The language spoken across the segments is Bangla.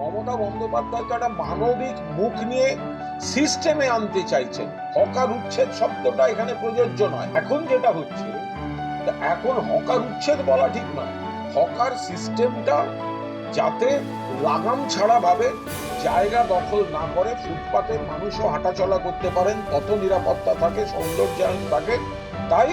মমতা বন্দ্যোপাধ্যায় তো একটা মানবিক মুখ নিয়ে সিস্টেমে আনতে চাইছেন হকার উচ্ছেদ শব্দটা এখানে প্রযোজ্য নয়। এখন যেটা হচ্ছে এখন হকার উচ্ছেদ বলা ঠিক নয়। হকার সিস্টেমটা যাতে লাগাম ছাড়া ভাবে, জায়গা দখল না করে, ফুটপাতে মানুষও হাঁটাচলা করতে পারেন, তত নিরাপত্তা থাকে সৌন্দর্যায়ন থাকে, তাই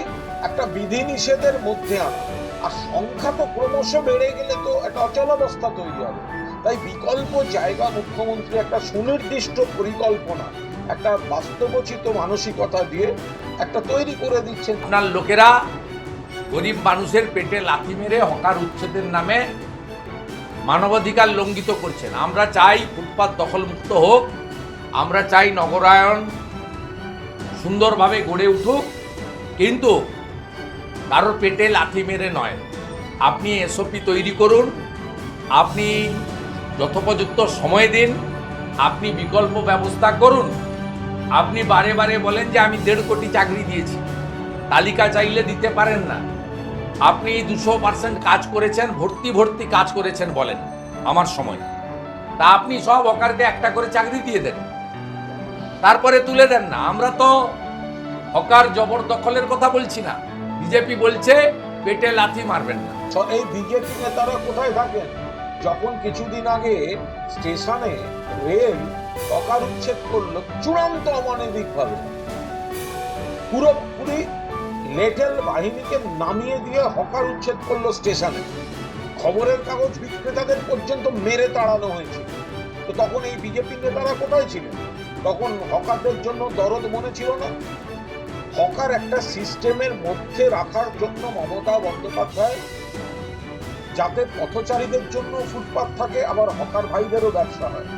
একটা বিধি নিষেধের মধ্যে আনা। আর সংখ্যা তো ক্রমশ বেড়ে গেলে তো একটা অচলাবস্থা তৈরি হবে। তাই বিকল্প জায়গা মুখ্যমন্ত্রী একটা সুনির্দিষ্ট পরিকল্পনা, একটা বাস্তবচিত মানসিকতা দিয়ে একটা তৈরি করে দিচ্ছেন। আপনার লোকেরা গরিব মানুষের পেটে লাথি মেরে হকার উচ্ছেদের নামে মানবাধিকার লঙ্ঘিত করছেন। আমরা চাই ফুটপাত দখলমুক্ত হোক, আমরা চাই নগরায়ন সুন্দরভাবে গড়ে উঠুক, কিন্তু কারোর পেটে লাথি মেরে নয়। আপনি এসওপি তৈরি করুন, আপনি যথোপযুক্ত সময় দিন, আপনি বিকল্প ব্যবস্থা করুন। আপনি বারে বারে বলেন যে আমি দেড় কোটি চাকরি দিয়েছি। তালিকা চাইলে দিতে পারেন না। আপনি দুশো পার্সেন্ট কাজ করেছেন, ভর্তি ভর্তি কাজ করেছেন বলেন, আমার সময়। তা আপনি সব হকারকে একটা করে চাকরি দিয়ে দেন। তারপরে তুলে দেন না। আমরা তো হকার জবরদখলের কথা বলছি না। বিজেপি বলছে, পেটে লাথি মারবেন না। এই বিজেপি নেতারা কোথায় থাকেন? যখন কিছুদিন আগে স্টেশনে রেল হকার উচ্ছেদ করল চূড়ান্ত অমানবিক ভাবে পুরোপুরি লেটেল বাহিনীকে নামিয়ে দিয়ে হকার উচ্ছেদ করল স্টেশনে। খবরের কাগজ বিক্রেতাদের পর্যন্ত মেরে তাড়ানো হয়েছিল তো তখন এই বিজেপি নেতারা কোথায় ছিলেন? তখন হকারদের জন্য দরদ মনে ছিল না? হকার একটা সিস্টেমের মধ্যে রাখার জন্য মমতা বন্দ্যোপাধ্যায় যাতে পথচারীদের জন্য ফুটপাত থাকে, আবার হকার ভাইদেরও ব্যবসা হয়।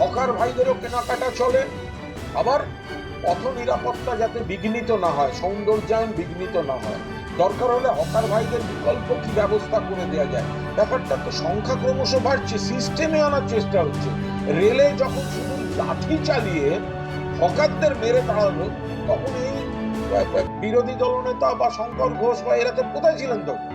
হকার ভাইদেরও কেনাকাটা চলে, আবার পথ নিরাপত্তা যাতে বিঘ্নিত না হয়, সৌন্দর্যায়ন বিঘ্নিত না হয়। দরকার হলে হকার ভাইদের বিকল্প কি ব্যবস্থা করে দেওয়া যায়? ব্যাপারটা তো সংখ্যা ক্রমশ বাড়ছে সিস্টেমে আনার চেষ্টা হচ্ছে। রেলে যখন শুধু লাঠি চালিয়ে হকারদের মেরে তাড়ালো, তখন এই বিরোধী দলনেতা বা শঙ্কর ঘোষ বা এরা তো কোথায় ছিলেন তখন?